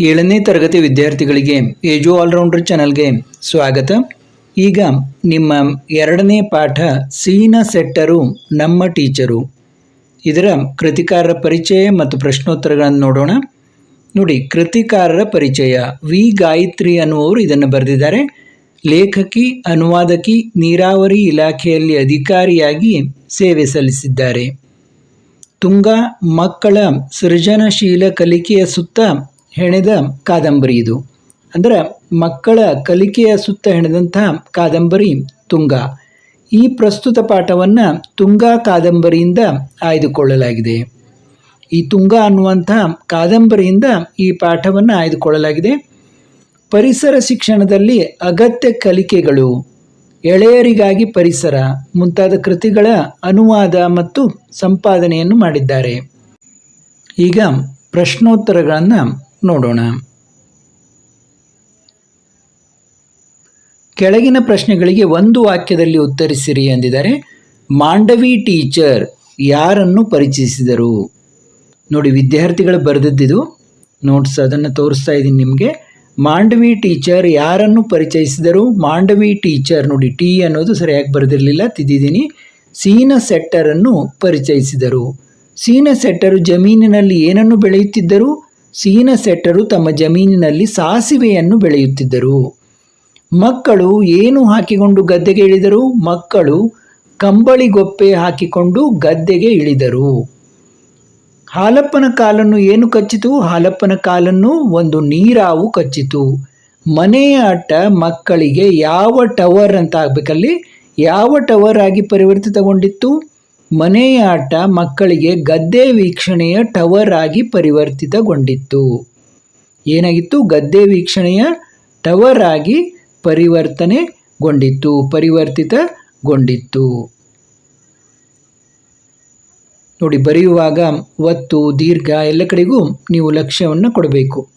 ಏಳನೇ ತರಗತಿ ವಿದ್ಯಾರ್ಥಿಗಳಿಗೆ ಏಜು ಆಲ್ರೌಂಡರ್ ಚಾನಲ್ಗೆ ಸ್ವಾಗತ. ಈಗ ನಿಮ್ಮ ಎರಡನೇ ಪಾಠ ಸೀನ ಸೆಟ್ಟರು, ನಮ್ಮ ಟೀಚರು. ಇದರ ಕೃತಿಕಾರರ ಪರಿಚಯ ಮತ್ತು ಪ್ರಶ್ನೋತ್ತರಗಳನ್ನು ನೋಡೋಣ. ನೋಡಿ, ಕೃತಿಕಾರರ ಪರಿಚಯ ವಿ. ಗಾಯತ್ರಿ ಅನ್ನುವರು ಇದನ್ನು ಬರೆದಿದ್ದಾರೆ. ಲೇಖಕಿ, ಅನುವಾದಕಿ, ನೀರಾವರಿ ಇಲಾಖೆಯಲ್ಲಿ ಅಧಿಕಾರಿಯಾಗಿ ಸೇವೆ ಸಲ್ಲಿಸಿದ್ದಾರೆ. ತುಂಗ ಮಕ್ಕಳ ಸೃಜನಶೀಲ ಕಲಿಕೆಯ ಸುತ್ತ ಹೆಣೆದ ಕಾದಂಬರಿ ಇದು. ಅಂದರೆ ಮಕ್ಕಳ ಕಲಿಕೆಯ ಸುತ್ತ ಹೆಣೆದಂತಹ ಕಾದಂಬರಿ ತುಂಗ. ಈ ಪ್ರಸ್ತುತ ಪಾಠವನ್ನು ತುಂಗ ಕಾದಂಬರಿಯಿಂದ ಆಯ್ದುಕೊಳ್ಳಲಾಗಿದೆ. ಈ ತುಂಗ ಅನ್ನುವಂತಹ ಕಾದಂಬರಿಯಿಂದ ಈ ಪಾಠವನ್ನು ಆಯ್ದುಕೊಳ್ಳಲಾಗಿದೆ. ಪರಿಸರ ಶಿಕ್ಷಣದಲ್ಲಿ ಅಗತ್ಯ ಕಲಿಕೆಗಳು, ಎಳೆಯರಿಗಾಗಿ ಪರಿಸರ ಮುಂತಾದ ಕೃತಿಗಳ ಅನುವಾದ ಮತ್ತು ಸಂಪಾದನೆಯನ್ನು ಮಾಡಿದ್ದಾರೆ. ಈಗ ಪ್ರಶ್ನೋತ್ತರಗಳನ್ನು ನೋಡೋಣ. ಕೆಳಗಿನ ಪ್ರಶ್ನೆಗಳಿಗೆ ಒಂದು ವಾಕ್ಯದಲ್ಲಿ ಉತ್ತರಿಸಿರಿ ಎಂದಿದ್ದಾರೆ ಮಾಂಡವಿ ಟೀಚರ್, ಯಾರನ್ನು ಪರಿಚಯಿಸಿದರು? ನೋಡಿ, ವಿದ್ಯಾರ್ಥಿಗಳು ಬರೆದಿದ್ದಿದು. ನೋಟ್ಸ್ ಅದನ್ನು ತೋರಿಸ್ತಾ ಇದ್ದೀನಿ ನಿಮಗೆ. ಮಾಂಡವಿ ಟೀಚರ್, ಯಾರನ್ನು ಪರಿಚಯಿಸಿದರು? ಮಾಂಡವಿ ಟೀಚರ್, ನೋಡಿ, ಟಿ ಅನ್ನೋದು ಸರಿಯಾಗಿ ಬರೆದಿರಲಿಲ್ಲ, ತಿದ್ದಿದ್ದೀನಿ. ಸೀನ ಸೆಟ್ಟರನ್ನು ಪರಿಚಯಿಸಿದರು. ಸೀನ ಸೆಟ್ಟರು ಜಮೀನಿನಲ್ಲಿ ಏನನ್ನು ಬೆಳೆಯುತ್ತಿದ್ದರು? ಸೀನ ಸೆಟ್ಟರು ತಮ್ಮ ಜಮೀನಿನಲ್ಲಿ ಸಾಸಿವೆಯನ್ನು ಬೆಳೆಯುತ್ತಿದ್ದರು. ಮಕ್ಕಳು ಏನು ಹಾಕಿಕೊಂಡು ಗದ್ದೆಗೆ ಇಳಿದರು? ಮಕ್ಕಳು ಕಂಬಳಿಗೊಪ್ಪೆ ಹಾಕಿಕೊಂಡು ಗದ್ದೆಗೆ ಇಳಿದರು. ಹಾಲಪ್ಪನ ಕಾಲನ್ನು ಏನು ಕಚ್ಚಿತು? ಹಾಲಪ್ಪನ ಕಾಲನ್ನು ಒಂದು ನೀರಾವು ಕಚ್ಚಿತು. ಮನೆಯ ಅಟ್ಟ ಮಕ್ಕಳಿಗೆ ಯಾವ ಟವರ್ ಅಂತ ಆಗಬೇಕಲ್ಲಿ? ಯಾವ ಟವರ್ ಆಗಿ ಪರಿವರ್ತಿತಗೊಂಡಿತ್ತು? ಮನೆಯ ಆಟ ಮಕ್ಕಳಿಗೆ ಗದ್ದೆ ವೀಕ್ಷಣೆಯ ಟವರ್ ಆಗಿ ಪರಿವರ್ತಿತಗೊಂಡಿತ್ತು. ಏನಾಗಿತ್ತು? ಗದ್ದೆ ವೀಕ್ಷಣೆಯ ಟವರ್ ಆಗಿ ಪರಿವರ್ತನೆಗೊಂಡಿತ್ತು, ಪರಿವರ್ತಿತಗೊಂಡಿತ್ತು. ನೋಡಿ, ಬರೆಯುವಾಗ ಒತ್ತು, ದೀರ್ಘ, ಎಲ್ಲ ಕಡೆಗೂ ನೀವು ಲಕ್ಷ್ಯವನ್ನು ಕೊಡಬೇಕು.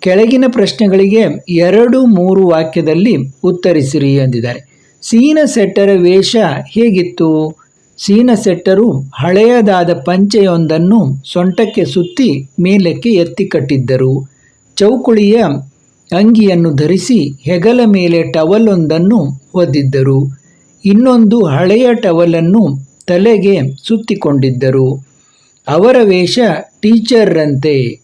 ಕೆಳಗಿನ ಪ್ರಶ್ನೆಗಳಿಗೆ ಎರಡು ಮೂರು ವಾಕ್ಯದಲ್ಲಿ ಉತ್ತರಿಸಿರಿ ಎಂದಿದ್ದಾರೆ ಸೀನ ಸೆಟ್ಟರ ವೇಷ ಹೇಗಿತ್ತು? ಸೀನ ಸೆಟ್ಟರು ಹಳೆಯದಾದ ಪಂಚೆಯೊಂದನ್ನು ಸೊಂಟಕ್ಕೆ ಸುತ್ತಿ ಮೇಲಕ್ಕೆ ಎತ್ತಿ ಕಟ್ಟಿದ್ದರು. ಚೌಕುಳಿಯ ಅಂಗಿಯನ್ನು ಧರಿಸಿ ಹೆಗಲ ಮೇಲೆ ಟವಲೊಂದನ್ನು ಹೊದ್ದಿದ್ದರು ಇನ್ನೊಂದು ಹಳೆಯ ಟವಲನ್ನು ತಲೆಗೆ ಸುತ್ತಿಕೊಂಡಿದ್ದರು. ಅವರ ವೇಷ ಟೀಚರ್ರಂತೆ.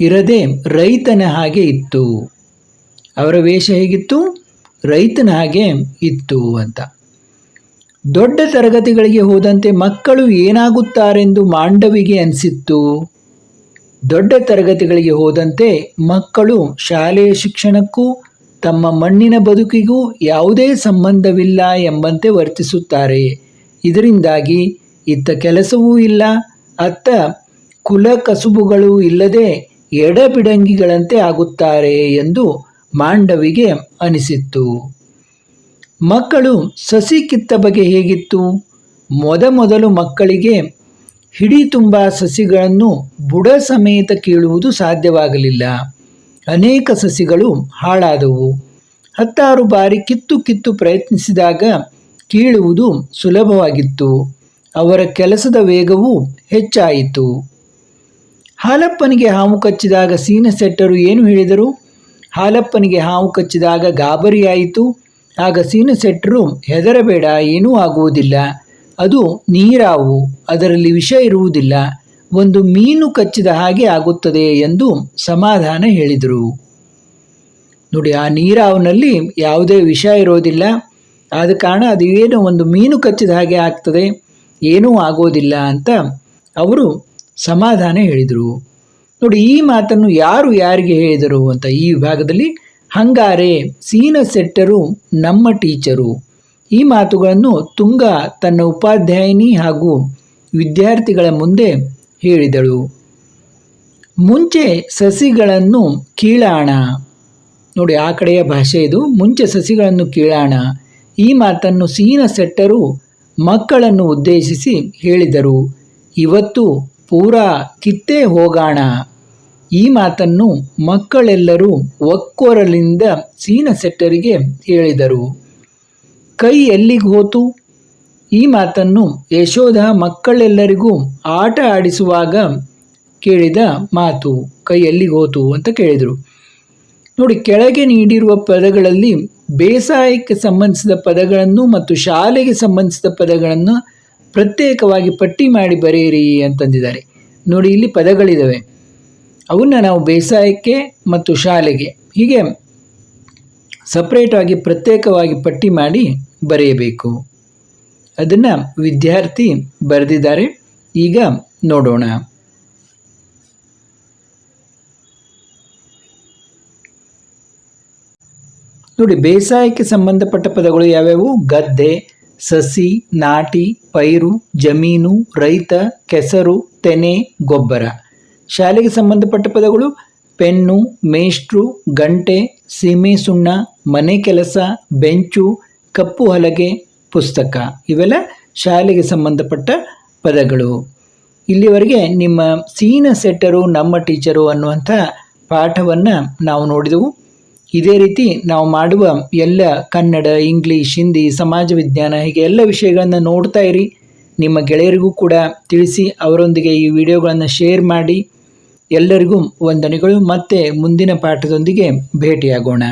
ಇರದೆ ರೈತನ ಹಾಗೆ ಇತ್ತು. ಅವರ ವೇಷ ಹೇಗಿತ್ತು? ರೈತನ ಹಾಗೆ ಇತ್ತು ಅಂತ. ದೊಡ್ಡ ತರಗತಿಗಳಿಗೆ ಹೋದಂತೆ ಮಕ್ಕಳು ಏನಾಗುತ್ತಾರೆಂದು ಮಾಂಡವಿಗೆ ಅನಿಸಿತ್ತು. ದೊಡ್ಡ ತರಗತಿಗಳಿಗೆ ಹೋದಂತೆ ಮಕ್ಕಳು ಶಾಲೆಯ ಶಿಕ್ಷಣಕ್ಕೂ ತಮ್ಮ ಮಣ್ಣಿನ ಬದುಕಿಗೂ ಯಾವುದೇ ಸಂಬಂಧವಿಲ್ಲ ಎಂಬಂತೆ ವರ್ತಿಸುತ್ತಾರೆ. ಇದರಿಂದಾಗಿ ಇತ್ತ ಕೆಲಸವೂ ಇಲ್ಲ, ಅತ್ತ ಕುಲ ಕಸುಬುಗಳು ಇಲ್ಲದೆ ಎಡಬಿಡಂಗಿಗಳಂತೆ ಆಗುತ್ತಾರೆ ಎಂದು ಮಾಂಡವಿಗೆ ಅನಿಸಿತ್ತು. ಮಕ್ಕಳು ಸಸಿ ಕಿತ್ತ ಬಗೆ ಹೇಗಿತ್ತು? ಮೊದಮೊದಲು ಮಕ್ಕಳಿಗೆ ಹಿಡಿ ತುಂಬ ಸಸಿಗಳನ್ನು ಬುಡ ಸಮೇತ ಕೀಳುವುದು ಸಾಧ್ಯವಾಗಲಿಲ್ಲ. ಅನೇಕ ಸಸಿಗಳು ಹಾಳಾದವು. ಹತ್ತಾರು ಬಾರಿ ಕಿತ್ತು ಕಿತ್ತು ಪ್ರಯತ್ನಿಸಿದಾಗ ಕೀಳುವುದು ಸುಲಭವಾಗಿತ್ತು. ಅವರ ಕೆಲಸದ ವೇಗವೂ ಹೆಚ್ಚಾಯಿತು. ಹಾಲಪ್ಪನಿಗೆ ಹಾವು ಕಚ್ಚಿದಾಗ ಸೀನಸೆಟ್ಟರು ಏನು ಹೇಳಿದರು? ಹಾಲಪ್ಪನಿಗೆ ಹಾವು ಕಚ್ಚಿದಾಗ ಗಾಬರಿಯಾಯಿತು. ಆಗ ಸೀನಸೆಟ್ಟರು ಹೆದರಬೇಡ, ಏನೂ ಆಗುವುದಿಲ್ಲ. ಅದು ನೀರಾವು, ಅದರಲ್ಲಿ ವಿಷ ಇರುವುದಿಲ್ಲ. ಒಂದು ಮೀನು ಕಚ್ಚಿದ ಹಾಗೆ ಆಗುತ್ತದೆ ಎಂದು ಸಮಾಧಾನ ಹೇಳಿದರು. ನೋಡಿ, ಆ ನೀರಾವಿನಲ್ಲಿ ಯಾವುದೇ ವಿಷ ಇರೋದಿಲ್ಲ. ಆದ ಕಾರಣ ಅದು ಏನು ಒಂದು ಮೀನು ಕಚ್ಚಿದ ಹಾಗೆ ಆಗ್ತದೆ, ಏನೂ ಆಗೋದಿಲ್ಲ ಅಂತ ಅವರು ಸಮಾಧಾನ ಹೇಳಿದರು. ನೋಡಿ, ಈ ಮಾತನ್ನು ಯಾರು ಯಾರಿಗೆ ಹೇಳಿದರು ಅಂತ ಈ ವಿಭಾಗದಲ್ಲಿ? ಹಂಗಾರೆ ಸೀನ ಸೆಟ್ಟರು ನಮ್ಮ ಟೀಚರು. ಈ ಮಾತುಗಳನ್ನು ತುಂಗ ತನ್ನ ಉಪಾಧ್ಯಾಯಿನಿ ಹಾಗೂ ವಿದ್ಯಾರ್ಥಿಗಳ ಮುಂದೆ ಹೇಳಿದಳು. ಮುಂಚೆ ಸಸಿಗಳನ್ನು ಕೀಳಾಣ. ನೋಡಿ, ಆ ಕಡೆಯ ಭಾಷೆ ಇದು. ಮುಂಚೆ ಸಸಿಗಳನ್ನು ಕೀಳಾಣ. ಈ ಮಾತನ್ನು ಸೀನ ಸೆಟ್ಟರು ಮಕ್ಕಳನ್ನು ಉದ್ದೇಶಿಸಿ ಹೇಳಿದರು. ಇವತ್ತು ಪೂರಾ ಕಿತ್ತೇ ಹೋಗಾಣ. ಈ ಮಾತನ್ನು ಮಕ್ಕಳೆಲ್ಲರೂ ಒಕ್ಕೊರಲಿಂದ ಸೀನ ಸೆಟ್ಟರಿಗೆ ಹೇಳಿದರು. ಕೈ ಎಲ್ಲಿಗೆ ಹೋತು? ಈ ಮಾತನ್ನು ಯಶೋಧ ಮಕ್ಕಳೆಲ್ಲರಿಗೂ ಆಟ ಆಡಿಸುವಾಗ ಕೇಳಿದ ಮಾತು, ಕೈ ಎಲ್ಲಿಗೆ ಹೋತು ಅಂತ ಕೇಳಿದರು. ನೋಡಿ, ಕೆಳಗೆ ನೀಡಿರುವ ಪದಗಳಲ್ಲಿ ಬೇಸಾಯಕ್ಕೆ ಸಂಬಂಧಿಸಿದ ಪದಗಳನ್ನು ಮತ್ತು ಶಾಲೆಗೆ ಸಂಬಂಧಿಸಿದ ಪದಗಳನ್ನು ಪ್ರತ್ಯೇಕವಾಗಿ ಪಟ್ಟಿ ಮಾಡಿ ಬರೆಯಿರಿ ಅಂತಂದಿದ್ದಾರೆ. ನೋಡಿ, ಇಲ್ಲಿ ಪದಗಳಿದ್ದಾವೆ ಅವನ್ನ ನಾವು ಬೇಸಾಯಕ್ಕೆ ಮತ್ತು ಶಾಲೆಗೆ ಹೀಗೆ ಸಪ್ರೇಟಾಗಿ ಪ್ರತ್ಯೇಕವಾಗಿ ಪಟ್ಟಿ ಮಾಡಿ ಬರೆಯಬೇಕು. ಅದನ್ನು ವಿದ್ಯಾರ್ಥಿ ಬರೆದಿದ್ದಾರೆ. ಈಗ ನೋಡೋಣ. ನೋಡಿ, ಬೇಸಾಯಕ್ಕೆ ಸಂಬಂಧಪಟ್ಟ ಪದಗಳು ಯಾವ್ಯಾವು? ಗದ್ದೆ ಸಸಿ, ನಾಟಿ, ಪೈರು, ಜಮೀನು, ರೈತ, ಕೆಸರು, ತೆನೆ, ಗೊಬ್ಬರ. ಶಾಲೆಗೆ ಸಂಬಂಧಪಟ್ಟ ಪದಗಳು ಪೆನ್ನು, ಮೇಷ್ಟ್ರು, ಗಂಟೆ, ಸೀಮೆ ಸುಣ್ಣ, ಮನೆ ಕೆಲಸ, ಬೆಂಚು, ಕಪ್ಪು ಹಲಗೆ, ಪುಸ್ತಕ. ಇವೆಲ್ಲ ಶಾಲೆಗೆ ಸಂಬಂಧಪಟ್ಟ ಪದಗಳು. ಇಲ್ಲಿವರೆಗೆ ನಿಮ್ಮ ಸೀನ ಸೆಟ್ಟರು, ನಮ್ಮ ಟೀಚರು ಅನ್ನುವಂಥ ಪಾಠವನ್ನು ನಾವು ನೋಡಿದೆವು. ಇದೇ ರೀತಿ ನಾವು ಮಾಡುವ ಎಲ್ಲ ಕನ್ನಡ, ಇಂಗ್ಲೀಷ್, ಹಿಂದಿ, ಸಮಾಜ ವಿಜ್ಞಾನ, ಹೀಗೆ ಎಲ್ಲ ವಿಷಯಗಳನ್ನು ನೋಡ್ತಾ ಇರಿ. ನಿಮ್ಮ ಗೆಳೆಯರಿಗೂ ಕೂಡ ತಿಳಿಸಿ ಅವರೊಂದಿಗೆ ಈ ವಿಡಿಯೋಗಳನ್ನು ಶೇರ್ ಮಾಡಿ. ಎಲ್ಲರಿಗೂ ವಂದನೆಗಳು. ಮತ್ತೆ ಮುಂದಿನ ಪಾಠದೊಂದಿಗೆ ಭೇಟಿಯಾಗೋಣ.